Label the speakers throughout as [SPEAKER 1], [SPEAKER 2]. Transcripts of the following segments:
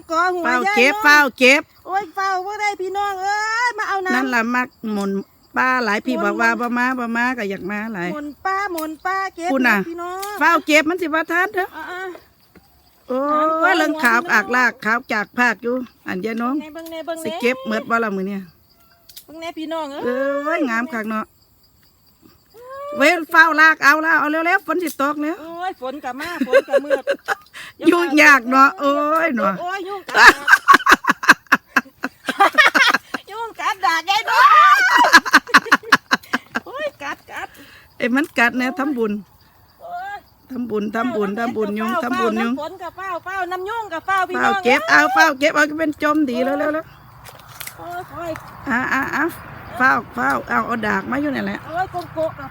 [SPEAKER 1] ำก่อหัว
[SPEAKER 2] เฝ้า
[SPEAKER 1] ย่ย
[SPEAKER 2] เก็บ
[SPEAKER 1] น้อง
[SPEAKER 2] เฝ้าเก็บ
[SPEAKER 1] โอ้ยเฝ้าบ่ได้พี่น้องเอ้ยมาเอาน้ำ
[SPEAKER 2] นั่นล่ะมักหมุนป้าหลายพี่
[SPEAKER 1] หมุน
[SPEAKER 2] บอกว่าบ่มาบ่มาก็อยากมาหลาย
[SPEAKER 1] หมนป้าหมนป้าเก็บ
[SPEAKER 2] คุณน่ะ
[SPEAKER 1] พี่น้อง
[SPEAKER 2] เฝ้าเก็บมันสิว่าทานเถอะ
[SPEAKER 1] อ่า
[SPEAKER 2] โอ้
[SPEAKER 1] น้ำกว้าง
[SPEAKER 2] ยเรื่องขาว
[SPEAKER 1] หัวพี่น้อง
[SPEAKER 2] อากลากขาวจากภาคอยู่อันยายน้อง
[SPEAKER 1] ๆเบิ่งแน่เบิ่งแน่
[SPEAKER 2] สิ
[SPEAKER 1] เบิ่งแน่
[SPEAKER 2] เก็บเมิดบ่ละมื้อเนี่ย
[SPEAKER 1] เบิ่งแน่พี่น้องเอ้ย
[SPEAKER 2] เอ้ยงามคักเนาะ เว้ยเฝ้าลากเอาแล้วเอาเร็วๆฝนสิตกแล้ว
[SPEAKER 1] โอ้ยฝนกับมาฝนกับมืด
[SPEAKER 2] ยุ่งยากเนาะโอ้ยเนาะ
[SPEAKER 1] โอ้ยยุ่งกัดดากยุ่งกัดดากยายน้องโอ้ยกัดกัด
[SPEAKER 2] ไอ้มันกัดแนวทำบุญ
[SPEAKER 1] โอ้ย
[SPEAKER 2] ทำบุญทำบุญทำบุญยุงทำบุญยุง
[SPEAKER 1] น้ำฝนกับเฝ้าเฝ้าน้ำยุ่งกับเฝ้าพี่
[SPEAKER 2] เฝ้า
[SPEAKER 1] น้อง
[SPEAKER 2] เก็บเอาเฝ้าเก็บเอาก็เป็นจมดีแล้วแล้วแล้ว
[SPEAKER 1] โอ้ยโอ้ย
[SPEAKER 2] อ่าอ่าอ่าเฝ้าเฝ้าเอาเอาดากมาอยู่นี่แหละ
[SPEAKER 1] โอ้ยโกงโกะกับ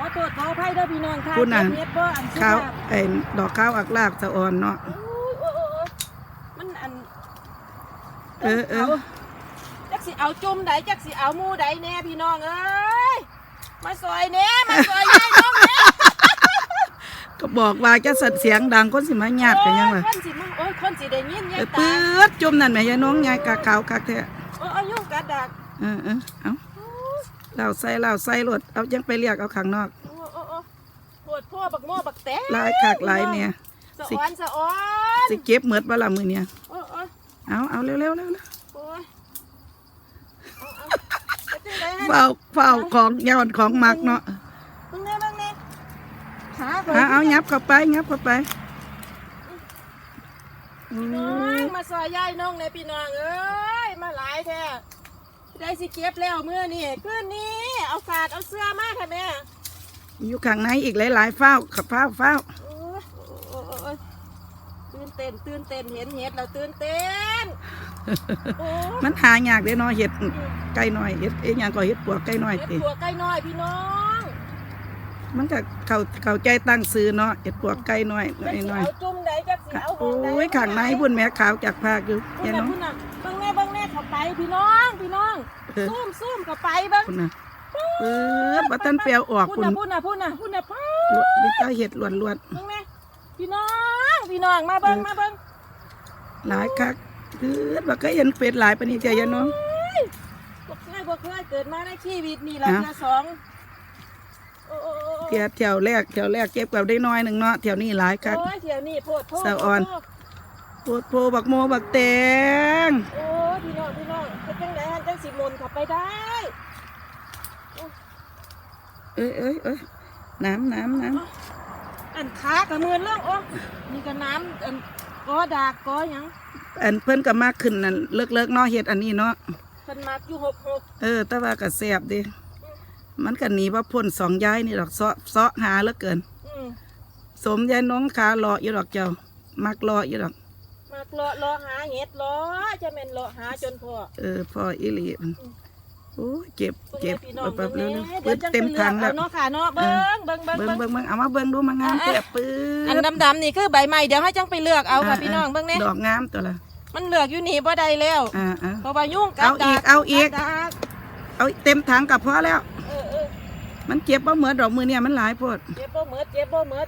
[SPEAKER 1] ขอโทษขออภัยเด้อพี่น้องค่ะ
[SPEAKER 2] คุณน่ะ
[SPEAKER 1] เจ็บเฮ็ดบ่อันสุ
[SPEAKER 2] ข้าว
[SPEAKER 1] ภาพ
[SPEAKER 2] ไอ้ดอกข้าวอักลากสะอ่อนเนาะ
[SPEAKER 1] โอ้ยโอ้ยโอ้ยโอ้ยมันอัน
[SPEAKER 2] เออเออา
[SPEAKER 1] จักสิเอาจุ่มใดจักสิเอาหมูใดแน่พี่น้องเอ้ยมาซอยแน่มาซอยยายน้องแน่
[SPEAKER 2] ก็บอกว่าจะสัตว์เสียงดังคนสิมาญาติกันยัง
[SPEAKER 1] โอ้
[SPEAKER 2] ล่ะ
[SPEAKER 1] คนสิมึงโอ้ยคนสิได้ยิน
[SPEAKER 2] เอ
[SPEAKER 1] ยาย
[SPEAKER 2] อ
[SPEAKER 1] ตา
[SPEAKER 2] ปื๊ดจุ่มนั่นแหม่ยายน้องยายกะขาวคักแท้
[SPEAKER 1] โอ้ยเอายุ่งกัดดัก
[SPEAKER 2] เออเออเอา เหล่าใส่เหล่าใส่รถเอายังไปเรียกเอาข้างนอก
[SPEAKER 1] โอ้โอ้โอ้ปวดพ่อบักโม่บักแตะ
[SPEAKER 2] หลายคักหลายเนี่ย
[SPEAKER 1] สะ
[SPEAKER 2] สิ
[SPEAKER 1] ออนสะออน
[SPEAKER 2] สิเก็บเหมือดบ่ละมื้อเนี่ย
[SPEAKER 1] โอ้ยโอ้ย
[SPEAKER 2] เอาเอาเร็วๆเร็วเร็ว
[SPEAKER 1] โอ้ยเอาเอาไปจังไดฮะ
[SPEAKER 2] เฝ้าเฝ้าของยอนของมักเนาะ
[SPEAKER 1] เบิ่งแน่เบิ่งแน่ขา
[SPEAKER 2] เอาเอายับเข้าไปยับเข้าไปโอ้
[SPEAKER 1] น้อง
[SPEAKER 2] ย
[SPEAKER 1] มาซอยยายน้องในพี่น้องเอ้ยมาหลายแท้ ได้สิเก็บแล้วเมื่อนี่คืนนี้เอาสาดเอาเสื้อมาค่ะแม่
[SPEAKER 2] อยู่ข้างในอีกหลายๆเฝ้าขับเฝ้าเฝ้า
[SPEAKER 1] โอ้ยโอ้ยโอ้ยโอ้ยตื่นเต้นตื่นเต้นเห็นเห็ดแล้วตื่นเต้นโอ้ย
[SPEAKER 2] มันหายากเด้เนาะเห็ดไก่น้อยเห็ดเอ้ยหยังก็เห็ดปวกไก่น้อย
[SPEAKER 1] เห็ด
[SPEAKER 2] ติ
[SPEAKER 1] ตัวใกล้น้อยพี่น้อง
[SPEAKER 2] มันก็เข้าเข้าใจตั้งซื้อเนาะเห็ดปวกไก่น้อย
[SPEAKER 1] จักสิ
[SPEAKER 2] น้อย
[SPEAKER 1] เอาจุ่มใดจักสิเอา
[SPEAKER 2] ๆ
[SPEAKER 1] หองใด
[SPEAKER 2] โอ้ยข้างในบุญแม่ขาวจากภาคอยู่
[SPEAKER 1] พุ่
[SPEAKER 2] ยานย
[SPEAKER 1] น่ะ
[SPEAKER 2] น้อง
[SPEAKER 1] พุ่นน่ะเบิ่งแน่เพี่น้องพี่น้อง
[SPEAKER 2] เออ
[SPEAKER 1] ซุ่มซุ่มเข้าไปเบิ่ง
[SPEAKER 2] คุณน่ะเออบ่ทันเปรียวออก
[SPEAKER 1] พุ่
[SPEAKER 2] คุ
[SPEAKER 1] น
[SPEAKER 2] ณ
[SPEAKER 1] น่ะพุ่นน่ะพุ่นน่ะพุ่นน่ะป้า
[SPEAKER 2] ลวดนี่ตาเห็ดลวดลวด
[SPEAKER 1] เบิ่งแม่พี่น้องพี่น้องมาเบิ่งมาเบิ่ง
[SPEAKER 2] หลายคักเออบ่เคยเห็นเป็ดหลายปานนี้เจ้ายายน้อง
[SPEAKER 1] บ่เคยบ่เคยเกิดมาในชีวิตนี่ล่ะ
[SPEAKER 2] อะ
[SPEAKER 1] เทื่อสองโอ้โอ้โอ้โอ้
[SPEAKER 2] เที่ยวเที่ยวแรกเที่ยวแรกเก็บกับได้น้อยหนึงเนาะเที่ยวนี้หลายคัก
[SPEAKER 1] โอ้ยเที่ยวนี้โพดโพด
[SPEAKER 2] สะออน
[SPEAKER 1] โพด
[SPEAKER 2] โพดโพบักโมบักแตง
[SPEAKER 1] โอ้ยพี่น้องพี่ น้องเป็นจังได๋ฮันจังสิมนต์เข้าไปได้
[SPEAKER 2] เอ้ยเอ้ยเอ้ยน้ำน้ำน้
[SPEAKER 1] อันขากับมือเรื่องโอ้นี่ก็น้ำอันกอดากกอหยังำ
[SPEAKER 2] อันเพิ่นก็มากขึ้นนั่นเลิกเลิกๆเนาะเฮ็ดอันนี้เนาะ
[SPEAKER 1] เพิ่นมักอยู่66
[SPEAKER 2] เออ แต่ว่าก็แซ่บเดิมันก็หนีว่าพ้นสองย้ายนี่ดอกเซาะเซาะหาเหลือเกิน
[SPEAKER 1] อืม
[SPEAKER 2] สมยายน้องขาเลาะอยู่ดอกเจ้ามักเลาะอยู่ดอก
[SPEAKER 1] มักเลาะเลาะหาเห็ดเลาะจะแม่นเลาะหาจนพอ
[SPEAKER 2] เออพ่ออีหลีมันโอ้ยเจ็บ
[SPEAKER 1] เบิ่ง
[SPEAKER 2] เจ็บ
[SPEAKER 1] ให้พี่น้อง
[SPEAKER 2] แป๊บๆ
[SPEAKER 1] เบิ่
[SPEAKER 2] เร็
[SPEAKER 1] ง
[SPEAKER 2] ว
[SPEAKER 1] แน่
[SPEAKER 2] ๆ
[SPEAKER 1] เดี๋
[SPEAKER 2] ปื
[SPEAKER 1] ยวนจัง
[SPEAKER 2] เต็ม
[SPEAKER 1] ไป
[SPEAKER 2] ถัง
[SPEAKER 1] เลื
[SPEAKER 2] แล้
[SPEAKER 1] อก
[SPEAKER 2] ว
[SPEAKER 1] เอาเนาะค่ะเนาะเบิ่งเบิ่งเบิ่ง
[SPEAKER 2] เบิ่ง
[SPEAKER 1] เบิ่ง
[SPEAKER 2] เบิ่งเบิ่งเอามาเบิ่งดูมางาม
[SPEAKER 1] อะ
[SPEAKER 2] เจ็บปื้
[SPEAKER 1] อัน
[SPEAKER 2] ด
[SPEAKER 1] ดำๆนี่คือใบไม้เดี๋ยวให้จังไปเลือกเอาค่ะพี่น้องเบิ่งแน่
[SPEAKER 2] ดอกงามตัวละ
[SPEAKER 1] มันเลือกอยู่นี่บ่ได้แล้ว
[SPEAKER 2] อ่าอ่า
[SPEAKER 1] เพราะว่ายุ่งกัด
[SPEAKER 2] เอาอีก
[SPEAKER 1] ด
[SPEAKER 2] เอาอีก
[SPEAKER 1] ดาก
[SPEAKER 2] เอาเต็มถังกับพอแล้ว
[SPEAKER 1] เออเออ
[SPEAKER 2] มันเจ็บบ่เหมือนดอกมือเนี่ยมันหลายโพด
[SPEAKER 1] เจ็บบ่เหมิดเจ็บบ่เหมิด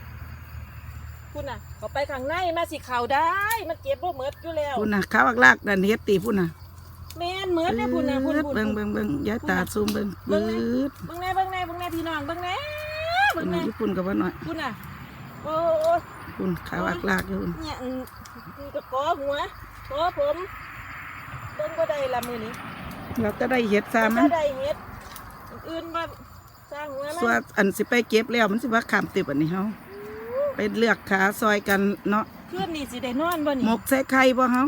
[SPEAKER 1] คุณน่ะเข้าไปข้างในมาสิเข้าได้ มันเจ็บบ่เหมิดอยู่แล้ว
[SPEAKER 2] พุ่นน่ะขาวอักลากดันเฮ็ดตีพุ่นน่ะ
[SPEAKER 1] แม่นเหมิดนะคุณน่ะคุณคุณ
[SPEAKER 2] เบิ่งเบิ่งเบิ่งยายตาซูมเบิ่ง
[SPEAKER 1] เบิ่
[SPEAKER 2] ปื
[SPEAKER 1] ง๊
[SPEAKER 2] ด
[SPEAKER 1] เบิ่งแน่เบิ่งแน่เบิ่งแน่พี่น้องเบิ่งแน่
[SPEAKER 2] พุ่
[SPEAKER 1] เบิ่
[SPEAKER 2] น
[SPEAKER 1] ง
[SPEAKER 2] น่ะ
[SPEAKER 1] แน่
[SPEAKER 2] ญี่ปุ่นกับว่าหน่อย
[SPEAKER 1] คุณน่ะโอ้โอ้
[SPEAKER 2] พุ่นขาวอักลากอยู่พุ่น
[SPEAKER 1] เนี่ยอืมนี่ก็กอหัวกอผมเบิ่งบ่ได้ละมื้อนี้
[SPEAKER 2] เราก็ได้เฮ็ดซามัน
[SPEAKER 1] บ่ได้เฮ็ดอื่นมาสร้างหัว
[SPEAKER 2] ส่ว
[SPEAKER 1] มัน
[SPEAKER 2] นอันสิไปเก็บแล้วมันสิว่าขามติบอันนี้เฮา ไปเลือกขาซอยกันเนาะ
[SPEAKER 1] คืนนี้สิได้นอนบ่นี่
[SPEAKER 2] หมกใส่ไข่บ่เฮา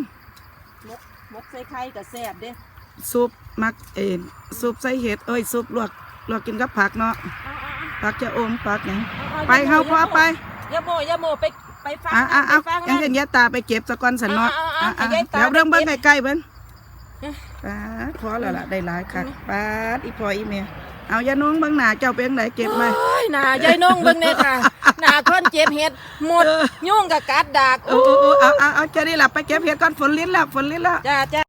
[SPEAKER 2] ม
[SPEAKER 1] กมกใส่ไข่ก็แซ่บเด้
[SPEAKER 2] ซุปมักเอ็นซุปใส่เห็ดเอ้ยซุปลวกลวกกินกับผักเนาะ
[SPEAKER 1] เอาๆ
[SPEAKER 2] ผักจะอมผักหยัง
[SPEAKER 1] ๆๆ
[SPEAKER 2] ไปเฮาพอไป
[SPEAKER 1] อย่าโมอย่าโมไปไปฟัง
[SPEAKER 2] อะอะ
[SPEAKER 1] ไป
[SPEAKER 2] เอา
[SPEAKER 1] ฟัง
[SPEAKER 2] ยัง
[SPEAKER 1] นะ
[SPEAKER 2] เห็นยายตาไปเก็บสะก่อนสันเนาะ
[SPEAKER 1] อะ
[SPEAKER 2] อะ
[SPEAKER 1] อะ
[SPEAKER 2] อะ
[SPEAKER 1] ให้ยายตา
[SPEAKER 2] เดี๋ยวเริ่ม
[SPEAKER 1] ไป
[SPEAKER 2] เบิ่ง
[SPEAKER 1] เก็บ
[SPEAKER 2] ใกล้ๆเบิ่ง
[SPEAKER 1] อะ
[SPEAKER 2] ปาดพอแล้วล่ะได้หลายคักปาดอีพออีเมียเอายาน้องเบิ่งหน้าเจ้าเป็นไดเก็บไหม
[SPEAKER 1] โอ้ ยหน้ายายนงเบิ่งเนี่ยค่ะหน้าคนเจ็บเห็ดหมดยุ่งกับกัดดาก
[SPEAKER 2] โอ้โอ้โอ้เอาเอาเอาเจะนี่ล่ะไปเก็บเห็ดก่อนฝนลิ้นแล้วฝนลิ้นแล้ว
[SPEAKER 1] จ้าจ้า